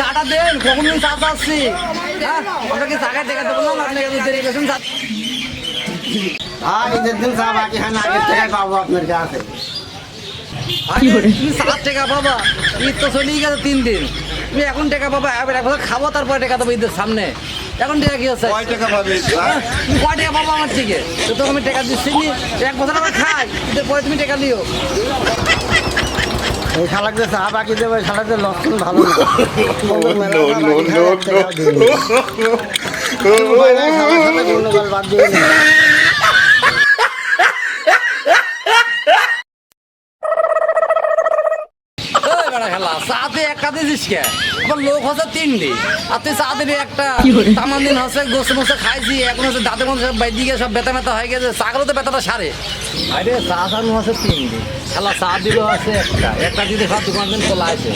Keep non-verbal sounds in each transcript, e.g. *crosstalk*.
চাটা দেন কখন চা চাচ্ছি হ্যাঁ আপনাকে চাকায় দেখা দেবো না দেরি করছেন চা আর ঈদের দিন চা বাকি হয় না আগের থেকে পাবো আপনার কাছে। সাত টাকা পাবা ঈদ তো চলেই গেছে তিন দিন। তুমি এখন টাকা পাবা এবার এক বছর খাব তারপরে টাকা দেবো ঈদের সামনে। এখন টাকা কি হচ্ছে? কয় টাকা পাবে হ্যাঁ? তুমি কয় টাকা পাবো আমার থেকে? তো আমি টাকা দিচ্ছি নি এক বছর আবার খাই ঈদের পরে তুমি টাকা দিও। এই শালাকে চা বাকি দেবে শালাতে লক্ষণ ভালো না। *laughs* বাদ দিয়ে বেড়া খেলা চাতে এক কাঁদে দিস কে? আবার লোক হচ্ছে তিনটি। আর তুই একটা তামান দিন হচ্ছে গোসে মোসে খাইছি এখন হচ্ছে দাঁতে মধ্যে সব বাইর দিকে সব বেতা মেতা হয়ে গেছে তো বেতাটা সারে। আরে চা চালু হচ্ছে তিনটি। খেলা চা দিল হচ্ছে একটা। একটা দিতে সব দোকান দিন খোলা আছে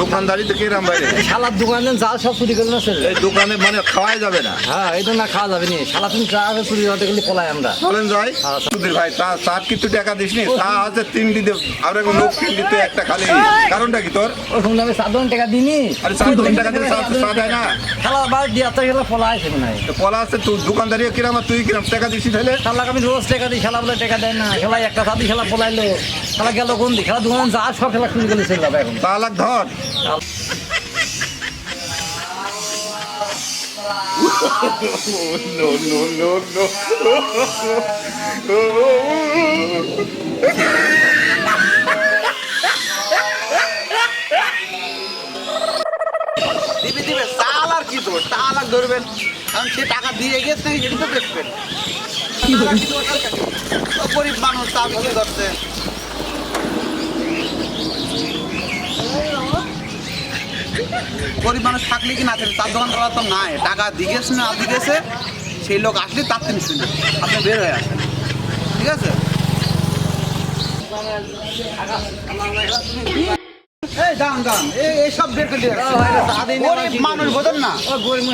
দোকানদারি তো কিরাম বাইরে এই শালার দোকান দিন চা সব চুরি করে না ছেলে? এই দোকানে মানে খাওয়াই যাবে না? হ্যাঁ এই তো না খাওয়া যাবে নি। শালা তুমি চা আছে চুরি হতে গেলে পলাই আমরা। চলেন যাই হ্যাঁ, সুধীর ভাই চা চা কিন্তু টাকা দিস নি চা আছে তিনটি আর এখন লোক একটা খালি। কারণটা কি তোর? সঙ্গে আমি সাধারণ টাকা দিনি আরে দু টাকা দিলে চা চা দেয় না? খেলা বাদ দিয়ে তো গেলে পলাই আছে হয়। তো পলা আছে তুই দোকানদারি কিরাম আর তুই কিরাম? টাকা দিছিস তাহলে? শালাকে আমি রোজ টাকা দিই খেলা বলে টাকা দেয় না। খেলা একটা সাথে খেলা পলাইলো খেলা গেল কোন দিক? খেলা দোকান যা সব খেলা শুরু করে চলে এখন। চা ধর। *laughs* No, no, no, no. *laughs* দিবে চাল আর কি দোষ চাল আর ধরবেন। কারণ সে টাকা দিয়ে গেছে এটি তো দেখবেন। গরিব মানুষ তা বিক্রি করছে গরিব মানুষ থাকলে কি না থাকলে তার দোকান করা তো নাই। টাকা দিগেছে না দিগেছে সেই লোক আসলে তার তিনি শুনে। আপনি বের হয়ে আসেন। ঠিক আছে? এই দাম দাম এই এইসব বের করে। গরিব মানুষ বোঝেন না। গরিব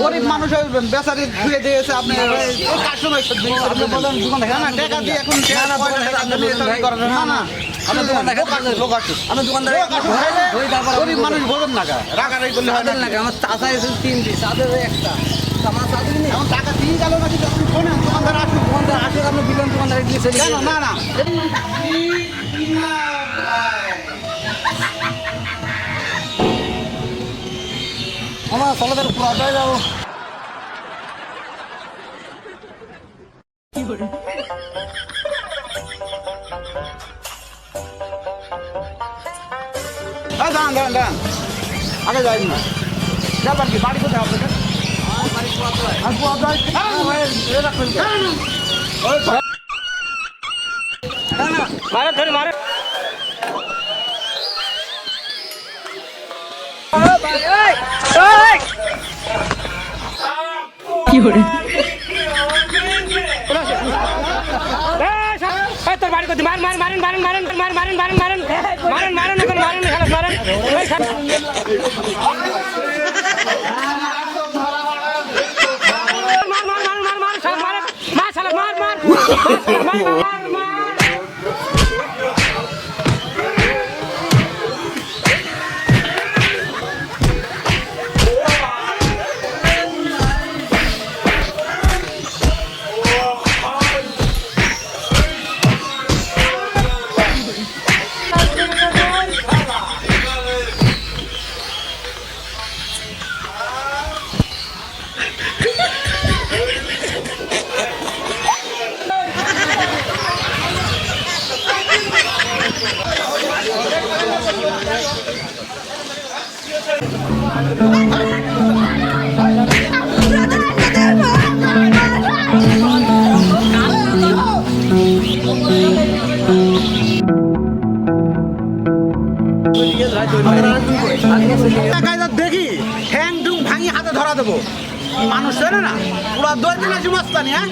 গরিব মানুষ ওই বেচারি ধুয়ে দিয়েছে আপনি কাস্টমার আপনি বলেন দোকান দেখা না না টাকা দিয়ে এখন না, না আপনি দোকান দেখা লোক আছে, লোক আছে, ওই তারপর গরিব মানুষ বোঝেন না রাগারাগি করলে হয় না আমার চাষা এসে তিনটি চাঁদের একটা। আমার চাঁদের নেই। এখন টাকা দিয়ে গেল নাকি? আপনি শোনেন দোকানদার আসুন দোকানদার আসলে আপনি বিলন দোকানদার দিয়ে কেন? না না। আমার সলাদের পুরাটাই যাব। দাঁড়ান দাঁড়ান দাঁড়ান। আগে যাই না। ব্যাপার কি বাড়ি কোথায় আপনাদের? মারে ধরে মারে। কে? এই তোর বাড়ি করতে মারেন মারেন মারেন মারেন মারেন মারেন মারেন মারেন মারেন মারেন মারেন এখন মারেন খালাস মারেন। মার মার মার মার মার মার মার মার মার মার মার মার মার দেখি ঠ্যাং টুং ভাঙি হাতে ধরা দেবো মানুষ না পুরা দশ দিন আছে হ্যাঁ?